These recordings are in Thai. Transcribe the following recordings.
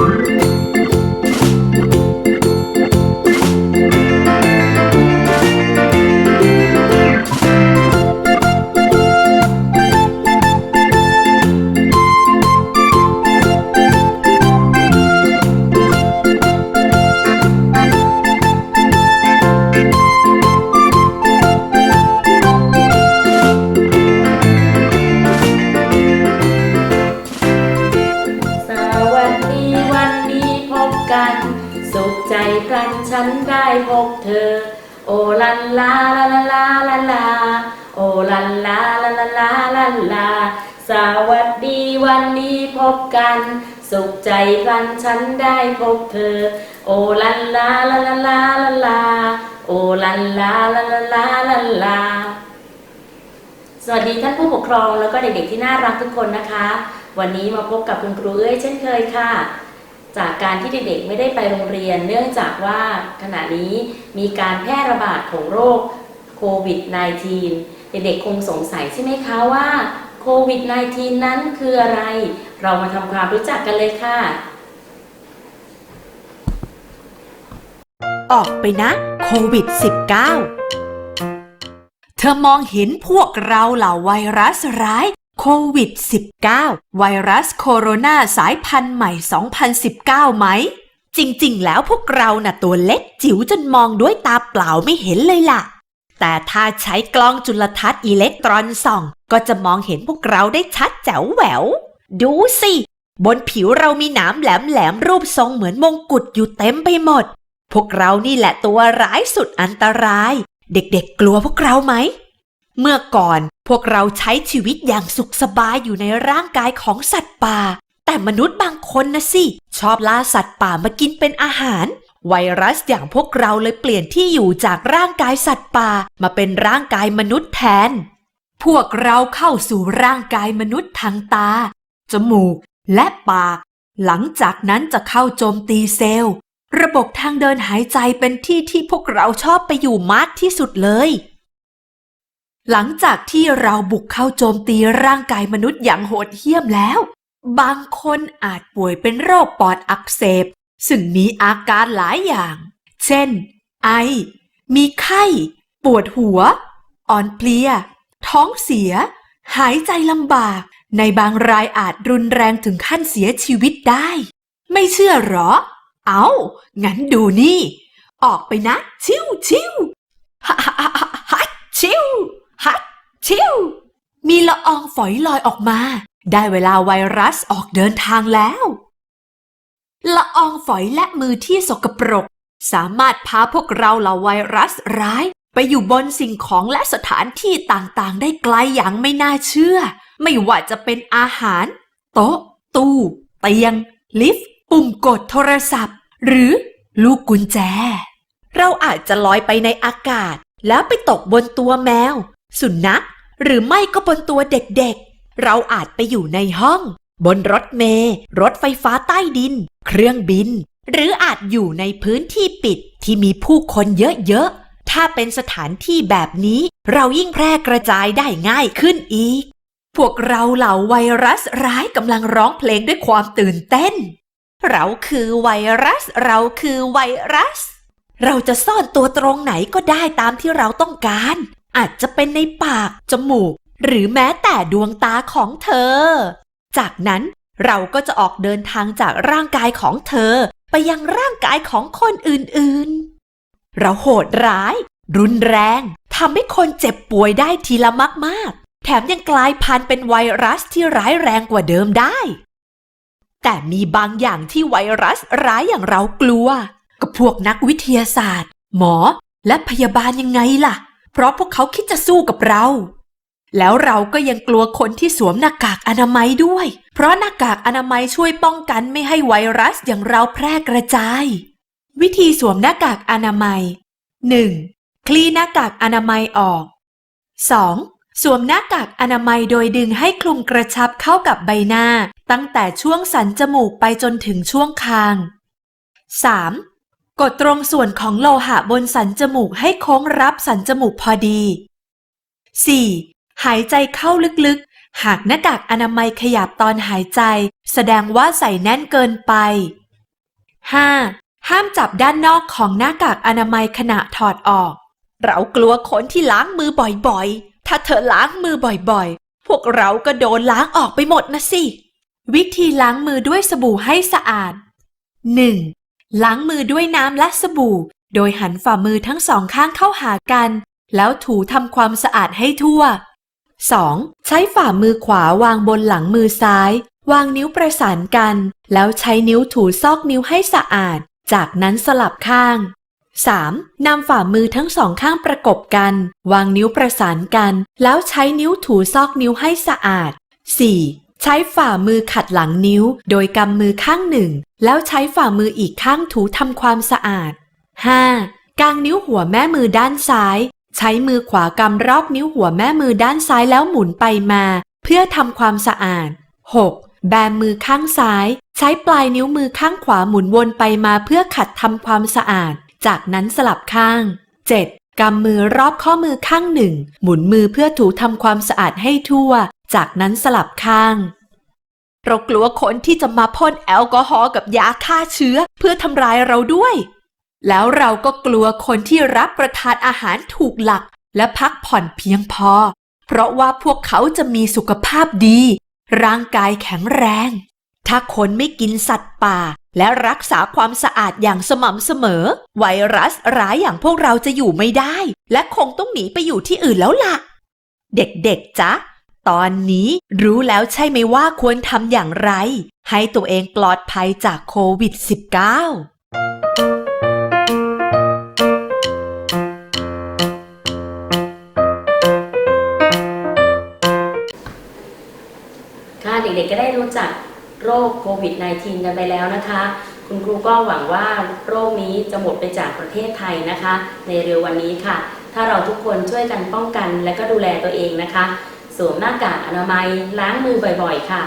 ส ลันลาลาลาลาลาลาโอลันลาลาลาลาลาลาสวัสดีวันนี้พบกัน สุขใจพลันฉันได้พบเธอ โอลันลาลาลาลาลาลาโอลันลาลาลาลาลาลาสวัสดีท่านผู้ปกครองแล้วก็เด็กๆที่น่ารักทุกคนนะคะ วันนี้มาพบกับคุณครูเอ้ยเช่นเคยค่ะ จากการที่เด็กๆไม่ได้ไปโรงเรียน เนื่องจากว่าขณะนี้มีการแพร่ระบาดของโรคโควิด -19 เด็กๆคงสงสัยใช่ไหมคะว่าโควิด -19 นั้นคืออะไร เรามาทำความรู้จักกันเลยค่ะ ออกไปนะโควิด -19 เธอมองเห็นพวกเราเหล่าไวรัสร้าย โควิด -19 ไวรัสโคโรนาสายพันธุ์ใหม่ 2019 ไหม จริงๆ แล้วพวกเราน่ะตัวเล็กจิ๋วจนมองด้วยตาเปล่าไม่เห็นเลยล่ะ แต่ถ้าใช้กล้องจุลทรรศน์อิเล็กตรอนส่อง ก็จะมองเห็นพวกเราได้ชัดแจ๋วแหวว ดูสิ บนผิวเรามีหนามแหลมๆรูปทรงเหมือนมงกุฎอยู่เต็มไปหมด พวกเรานี่แหละตัวร้ายสุดอันตราย เด็กๆกลัวพวกเราไหมเมื่อก่อน พวกเราใช้ชีวิตอย่างสุขสบายอยู่ในร่างกายของสัตว์ป่า แต่มนุษย์บางคนนะสิ ชอบล่าสัตว์ป่ามากินเป็นอาหาร ไวรัสอย่างพวกเราเลยเปลี่ยนที่อยู่จากร่างกายสัตว์ป่ามาเป็นร่างกายมนุษย์แทน พวกเราเข้าสู่ร่างกายมนุษย์ทางตา จมูก และปาก หลังจากนั้นจะเข้าโจมตีเซลล์ ระบบทางเดินหายใจเป็นที่ที่พวกเราชอบไปอยู่มากที่สุดเลย หลังจากที่เราบุกเข้าโจมตีร่างกายมนุษย์อย่างโหดเหี้ยมแล้ว บางคนอาจป่วยเป็นโรคปอดอักเสบ ซึ่งมีอาการหลายอย่าง เช่น ไอ มีไข้ ปวดหัว อ่อนเพลีย ท้องเสีย หายใจลำบาก ในบางรายอาจรุนแรงถึงขั้นเสียชีวิตได้ ไม่เชื่อหรอ เอางั้นดูนี่ ออกไปนะ ชิวชิวฮัฮัฮัฮัฮัชิวฮั ชิวมีละอองฝอยลอยออกมา ได้เวลาไวรัสออกเดินทางแล้ว ละอองฝอยและมือที่สกปรก สามารถพาพวกเราเหล่าไวรัสร้าย ไปอยู่บนสิ่งของและสถานที่ต่างๆ ได้ไกลอย่างไม่น่าเชื่อ ไม่ว่าจะเป็นอาหาร โต๊ะ ตู้ เตียง ลิฟต์ปุ่มกดโทรศัพท์ หรือลูกกุญแจ เราอาจจะลอยไปในอากาศ แล้วไปตกบนตัวแมว สุนัข หรือไม่ก็บนตัวเด็กๆ เราอาจไปอยู่ในห้อง บนรถเมล์รถไฟฟ้าใต้ดิน เครื่องบิน หรืออาจอยู่ในพื้นที่ปิดที่มีผู้คนเยอะๆ ถ้าเป็นสถานที่แบบนี้เรายิ่งแพร่กระจายได้ง่ายขึ้นอีก พวกเราเหล่าไวรัสร้ายกำลังร้องเพลงด้วยความตื่นเต้น เราคือไวรัส เราคือไวรัสเราจะซ่อนตัวตรงไหนก็ได้ตามที่เราต้องการ อาจจะเป็นในปาก จมูก หรือแม้แต่ดวงตาของเธอ จากนั้นเราก็จะออกเดินทางจากร่างกายของเธอ ไปยังร่างกายของคนอื่นๆ เราโหดร้าย รุนแรงทำให้คนเจ็บป่วยได้ทีละมากๆ แถมยังกลายพันธุ์เป็นไวรัสที่ร้ายแรงกว่าเดิมได้ แต่มีบางอย่างที่ไวรัสร้ายอย่างเรากลัวก็พวกนักวิทยาศาสตร์ หมอและพยาบาลยังไงล่ะ เพราะพวกเขาคิดจะสู้กับเรา แล้วเราก็ยังกลัวคนที่สวมหน้ากากอนามัยด้วย เพราะหน้ากากอนามัยช่วยป้องกันไม่ให้ไวรัสอย่างเราแพร่กระจาย วิธีสวมหน้ากากอนามัย 1. คลี่หน้ากากอนามัยออก 2. สวมหน้ากากอนามัยโดยดึงให้คลุมกระชับเข้ากับใบหน้า ตั้งแต่ช่วงสันจมูกไปจนถึงช่วงคาง 3. กดตรงส่วนของโลหะบนสันจมูกให้โค้งรับสันจมูกพอดี 4. หายใจเข้าลึกๆ หากหน้ากากอนามัยขยับตอนหายใจ แสดงว่าใส่แน่นเกินไป 5. ห้ามจับด้านนอกของหน้ากากอนามัยขณะถอดออก เรากลัวคนที่ล้างมือบ่อยๆ ถ้าเธอล้างมือบ่อยๆ พวกเราก็โดนล้างออกไปหมดนะสิ วิธีล้างมือด้วยสบู่ให้สะอาด 1. ล้างมือด้วยน้ำและสบู่ โดยหันฝ่ามือทั้งสองข้างเข้าหากัน แล้วถูทำความสะอาดให้ทั่ว 2. ใช้ฝ่ามือขวาวางบนหลังมือซ้าย วางนิ้วประสานกัน แล้วใช้นิ้วถูซอกนิ้วให้สะอาด จากนั้นสลับข้าง 3. นำฝ่ามือทั้งสองข้างประกบกัน วางนิ้วประสานกัน แล้วใช้นิ้วถูซอกนิ้วให้สะอาด 4. ใช้ฝ่ามือขัดหลังนิ้ว โดยกำมือข้างหนึ่ง แล้วใช้ฝ่ามืออีกข้างถูทำความสะอาด 5. กางนิ้วหัวแม่มือด้านซ้าย ใช้มือขวากำรอบนิ้วหัวแม่มือด้านซ้ายแล้วหมุนไปมา เพื่อทำความสะอาด 6. แบมือข้างซ้าย ใช้ปลายนิ้วมือข้างขวาหมุนวนไปมาเพื่อขัดทำความสะอาด จากนั้นสลับข้าง 7. กำมือรอบข้อมือข้างหนึ่ง หมุนมือเพื่อถูทำความสะอาดให้ทั่ว จากนั้นสลับข้าง เรากลัวคนที่จะมาพ่นแอลกอฮอล์กับยาฆ่าเชื้อเพื่อทำร้ายเราด้วย แล้วเราก็กลัวคนที่รับประทานอาหารถูกหลักและพักผ่อนเพียงพอ เพราะว่าพวกเขาจะมีสุขภาพดี ร่างกายแข็งแรง ถ้าคนไม่กินสัตว์ป่า และรักษาความสะอาดอย่างสม่ำเสมอ ไวรัสร้ายอย่างพวกเราจะอยู่ไม่ได้ และคงต้องหนีไปอยู่ที่อื่นแล้วล่ะ เด็กๆจ๊ะ ตอนนี้รู้แล้วใช่ไหมว่าควรทำอย่างไร ให้ตัวเองปลอดภัยจากโควิด -19 ค่ะเด็กๆก็ได้รู้จักโรคโควิด -19 กันไปแล้วนะคะ คุณครูก็หวังว่าโรคนี้จะหมดไปจากประเทศไทยนะคะ ในเร็ววันนี้ค่ะ ถ้าเราทุกคนช่วยกันป้องกันและก็ดูแลตัวเองนะคะ วมหน้ากากอนามัยล้างมือบ่อยๆ ค่ะ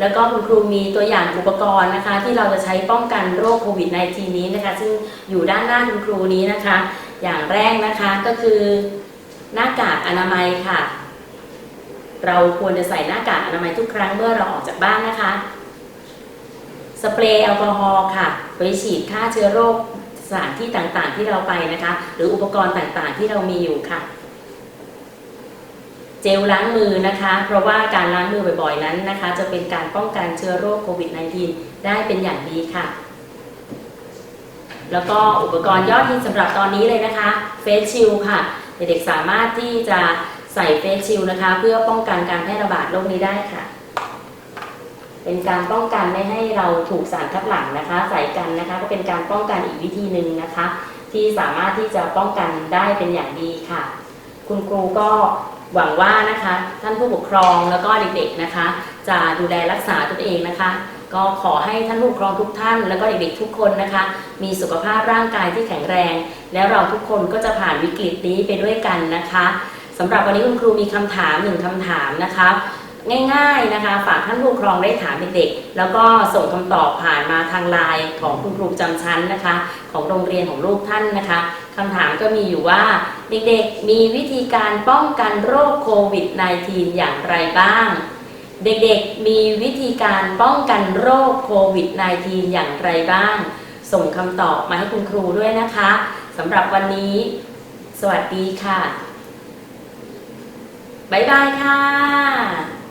แล้วก็คุณครูมีตัวอย่างอุปกรณ์นะคะ ที่เราจะใช้ป้องกันโรคโควิด -19 นี้นะคะ ซึ่งอยู่ด้านหน้าคุณครูนี้นะคะ อย่างแรกนะคะก็คือหน้ากากอนามัยค่ะ เราควรจะใส่หน้ากากอนามัยทุกครั้งเมื่อเราออกจากบ้านนะคะ สเปรย์แอลกอฮอล์ค่ะไว้ฉีดฆ่าเชื้อโรคสถานที่ต่างๆที่เราไปนะคะ หรืออุปกรณ์ต่างๆที่เรามีอยู่ค่ะ เจลล้างมือนะคะ เพราะว่าการล้างมือบ่อยๆนั้นนะคะ จะเป็นการป้องกันเชื้อโรคโควิด -19 ได้เป็นอย่างดีค่ะ แล้วก็อุปกรณ์ยอดฮิตสำหรับตอนนี้เลยนะคะเฟสชิลค่ะ เด็กๆสามารถที่จะใส่เฟสชิลนะคะ เพื่อป้องกันการแพร่ระบาดโรคนี้ได้ค่ะ เป็นการป้องกันไม่ให้เราถูกสารคัดหลั่งนะคะ ใส่กันนะคะก็เป็นการป้องกันอีกวิธีหนึ่งนะคะ ที่สามารถที่จะป้องกันได้เป็นอย่างดีค่ะ คุณครูก็ หวังว่านะคะท่านผู้ปกครองแล้วก็เด็กๆนะคะ จะดูแลรักษาตนเองนะคะ ก็ขอให้ท่านผู้ปกครองทุกท่าน แล้วก็เด็กๆทุกคนนะคะ มีสุขภาพร่างกายที่แข็งแรง แล้วเราทุกคนก็จะผ่านวิกฤตนี้ไปด้วยกันนะคะสำหรับวันนี้คุณครูมีคำถามหนึ่งคำถามนะคะ ง่ายๆนะคะ ฝากท่านผู้ปกครองได้ถามเด็กๆแล้วก็ส่งคำตอบผ่านมาทางไลน์ของคุณครูประจำชั้นนะคะ ของโรงเรียนของลูกท่านนะคะคำถามก็มีอยู่ว่าเด็กๆมีวิธีการป้องกันโรคโควิด -19 อย่างไรบ้าง เด็กๆมีวิธีการป้องกันโรคโควิด -19 อย่างไรบ้าง ส่งคำตอบมาให้คุณครูด้วยนะคะสำหรับวันนี้ สวัสดีค่ะ บ๊ายบายค่ะ